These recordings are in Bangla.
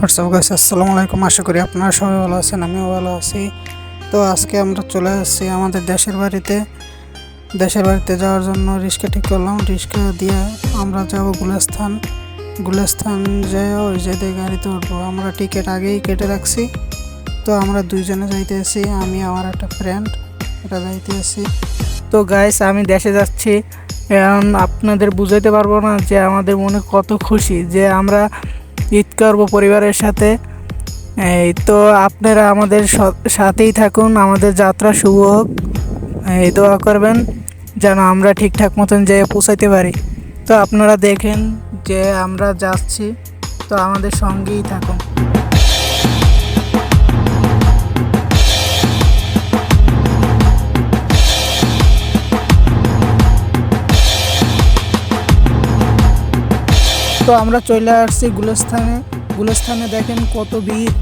হোয়াটসঅ্যাপ গাইস, আসসালামু আলাইকুম। আশা করি আপনারা সবাই ভালো আছেন, আমিও ভালো আছি। তো আজকে আমরা চলে আসছি আমাদের দেশের বাড়িতে। দেশের বাড়িতে যাওয়ার জন্য রিক্সা ঠিক করলাম। রিক্সা দিয়ে আমরা যাব গুলস্থান। গুলস্থান যেয়ে ওই যেতে গাড়িতে উঠবো। আমরা টিকিট আগেই কেটে রাখছি। তো আমরা দুইজনে যাইতে আছি আমি, আমার একটা ফ্রেন্ড এটা যাইতে আছি তো গাইস, আমি দেশে যাচ্ছি। আপনাদের বুঝাইতে পারব না যে আমাদের মনে কত খুশি যে আমরা ঈদ করব পরিবারের সাথে। এই তো আপনারা আমাদের সাথেই থাকুন, আমাদের যাত্রা শুভ হোক। এই দোয়া করবেন যেন আমরা ঠিকঠাক মতন যেয়ে পৌঁছাইতে পারি। তো আপনারা দেখেন যে আমরা যাচ্ছি, তো আমাদের সঙ্গেই থাকুন। তো আমরা চলে আসছি গুলস্থানে। গুলস্থানে দেখেন কত ভিড়।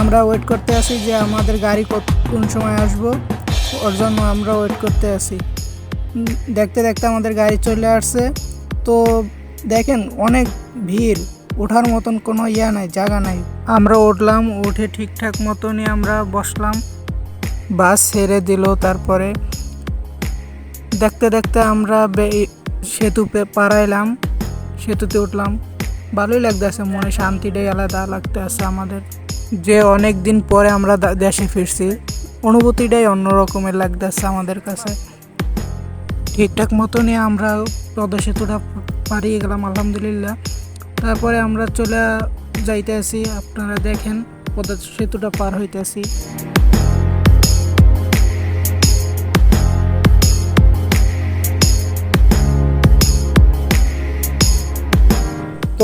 আমরা ওয়েট করতে আছি যে আমাদের গাড়ি কোন সময় আসব। ওর জন্য আমরা ওয়েট করতে উম, দেখতে দেখতে আমাদের গাড়ি চলে আসছে। তো দেখেন অনেক ভিড়। ওঠার মতন কোনো ইয়া নাই জায়গা নাই। আমরা উঠলাম উঠে ঠিকঠাক মতনই আমরা বসলাম। বাস ছেড়ে দিল তারপরে। দেখতে দেখতে আমরা সেতু পাড়াইলাম সেতুতে উঠলাম। ভালোই লাগতেছে, মনে শান্তিটাই আলাদা লাগতে লাগতেছে আমাদের। যে অনেক দিন পরে আমরা দেশে ফিরছি, অনুভূতিটাই অন্যরকমের লাগতেছে আমাদের কাছে। ঠিকঠাক মতনই আমরা পদ্মা সেতুটা পাড়িয়ে গেলাম, আলহামদুলিল্লাহ। তারপরে আমরা চলে যাইতে আছি আপনারা দেখেন পদ্মা সেতুটা পার হইতেছি।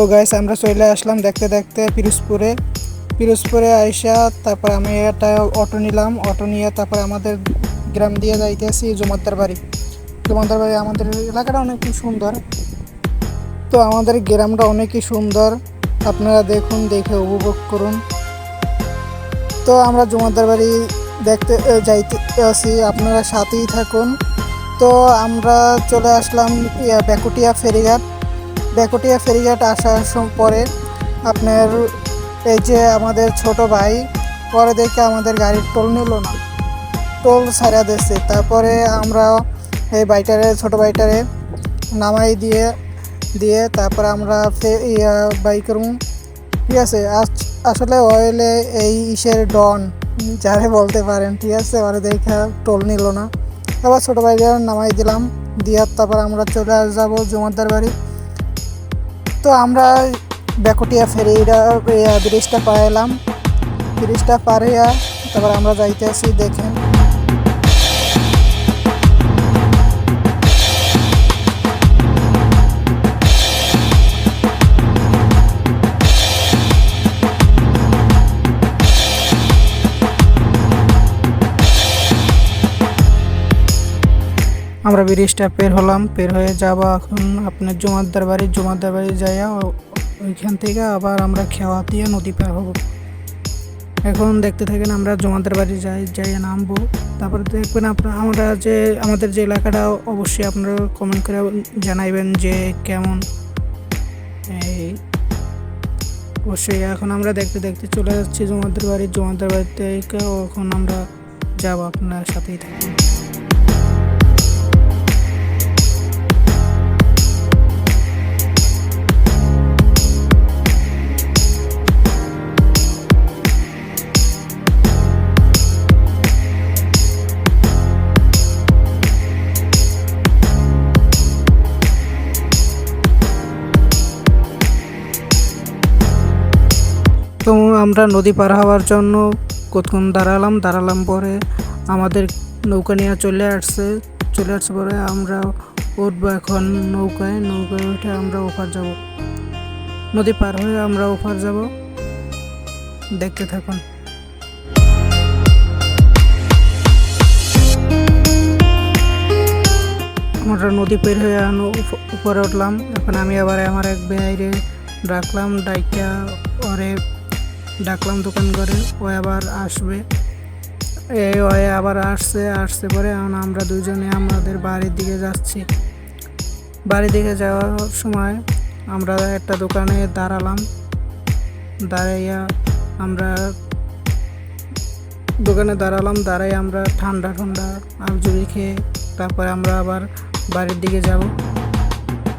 তো গাইস আমরা চলে আসলাম দেখতে দেখতে পিরোজপুরে। পিরোজপুরে আইসা তারপর আমি একটা অটো নিলাম। অটো নিয়ে তারপর আমাদের গ্রাম দিয়ে যাইতে যাইতেছি জমাদ্দার বাড়ি। জমাদ্দার বাড়ি আমাদের এলাকাটা অনেকই সুন্দর। তো আমাদের গ্রামটা অনেকই সুন্দর। আপনারা দেখুন, দেখে উপভোগ করুন। তো আমরা জমাদ্দার বাড়ি দেখতে যাইতে আছি আপনারা সাথেই থাকুন। তো আমরা চলে আসলাম বেকুটিয়া ফেরিঘাট। বেকুটিয়া ফেরিঘাট আসার পরে আপনার এই যে আমাদের ছোট ভাই, পরে দেখে আমাদের গাড়ির টোল নিল না। টোল ছাড়া দিচ্ছে তারপরে আমরা এই বাইটারে, ছোট বাইটারে নামাই দিয়ে দিয়ে তারপরে আমরা বাইক রুম ঠিক আছে, আস- আসলে অয়েলে এই ইসের ডন, যারে বলতে পারেন, ঠিক আছে, ওরা দেখে টোল নিল না। আবার ছোটো ভাইরা নামাই দিলাম, দিয়ে তারপর আমরা চলে যাব জমাদ্দার বাড়ি। তো আমরা ব্যাকুটিয়া ফেরি ব্রিজটা পাইলাম ব্রিজটা পারিয়া তারপর আমরা যাইতে আসি দেখেন। আমরা ব্রিজটা পের হলাম পের হয়ে যাব এখন আপনার জমাদ্দার বাড়ি জমাদ্দার বাড়ি যাইয়া ওইখান থেকে আবার আমরা খেওয়া দিয়ে নদী পার হব। এখন দেখতে থাকেন আমরা জমাদ্দার বাড়ি যাই, যাইয়া নামবো। তারপরে দেখবেন আপনার আমরা যে, আমাদের যে এলাকাটা, অবশ্যই আপনারা কমেন্ট করে জানাইবেন যে কেমন। এই, অবশ্যই এখন আমরা দেখতে দেখতে চলে যাচ্ছি জমাদ্দার বাড়ি জমাদ্দার বাড়ি থেকে এখন আমরা যাব আপনার সাথেই থাকুন আমরা নদী পার হওয়ার জন্য কতক্ষণ দাঁড়ালাম? দাঁড়ালাম পরে আমাদের নৌকা নিয়ে চলে আসছে। চলে আসছে পরে আমরা উঠবো এখন নৌকায়। নৌকায় উঠে আমরা ওপার যাব। নদী পার হয়ে আমরা ওপার যাব। দেখতে থাকুন। আমরা নদী পের হয়ে উপরে উঠলাম। এখন আমি আবার আমার এক বাইরে ডাকলাম, ডাইকা ওরে ডাকলাম দোকান করে ও আবার আসবে। এই ও আবার আসছে আসছে পরে আমরা দুজনে আমাদের বাড়ির দিকে যাচ্ছি। বাড়ির দিকে যাওয়ার সময় আমরা একটা দোকানে দাঁড়ালাম। দাঁড়াইয়া আমরা দোকানে দাঁড়ালাম দাঁড়াই আমরা ঠান্ডা ঠান্ডা আমজুড়ি খেয়ে তারপরে আমরা আবার বাড়ির দিকে যাব।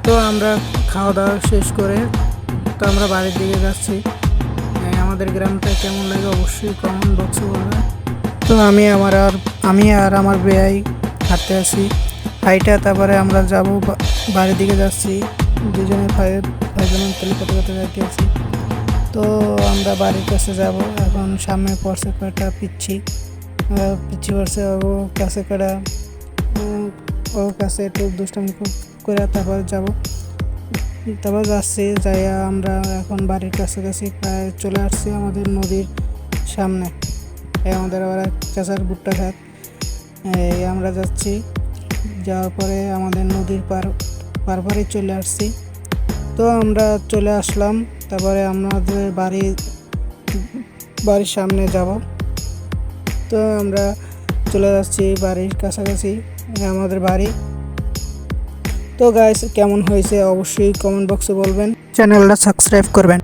তো আমরা খাওয়া দাওয়া শেষ করে তো আমরা বাড়ির দিকে যাচ্ছি। আমাদের গ্রামটা কেমন লাগে অবশ্যই কমেন্ট বক্সে বলবেন তো আমি আমার আর, আমি আর আমার বেআই হাঁটতে আছি হাইটা তারপরে আমরা যাব বাড়ির দিকে যাচ্ছি। দুজনে ভাই ভাইজন তেলে কত কত যাইতে আছি তো আমরা বাড়ির কাছে যাব। এখন সামনে পড়ছে কয়টা পিচ্ছি। পিচ্ছি পড়ছে, ও কাছে কটা ও কাছে একটু দুষ্টামি করে তারপরে যাব। তারপর যাচ্ছি, যাইয়া আমরা এখন বাড়ির কাছাকাছি প্রায় চলে আসছি আমাদের নদীর সামনে। এই আমাদের আবার এক চাষার ভুট্টা খাত এই আমরা যাচ্ছি, যাওয়ার পরে আমাদের নদীর পার পার পারে চলে আসছি। তো আমরা চলে আসলাম, তারপরে আমাদের বাড়ি, বাড়ির সামনে যাব। তো আমরা চলে যাচ্ছি বাড়ির কাছাকাছি, আমাদের বাড়ি। তো গাইস কেমন হয়েছে অবশ্যই কমেন্ট বক্সে বলবেন। চ্যানেলটা সাবস্ক্রাইব করবেন।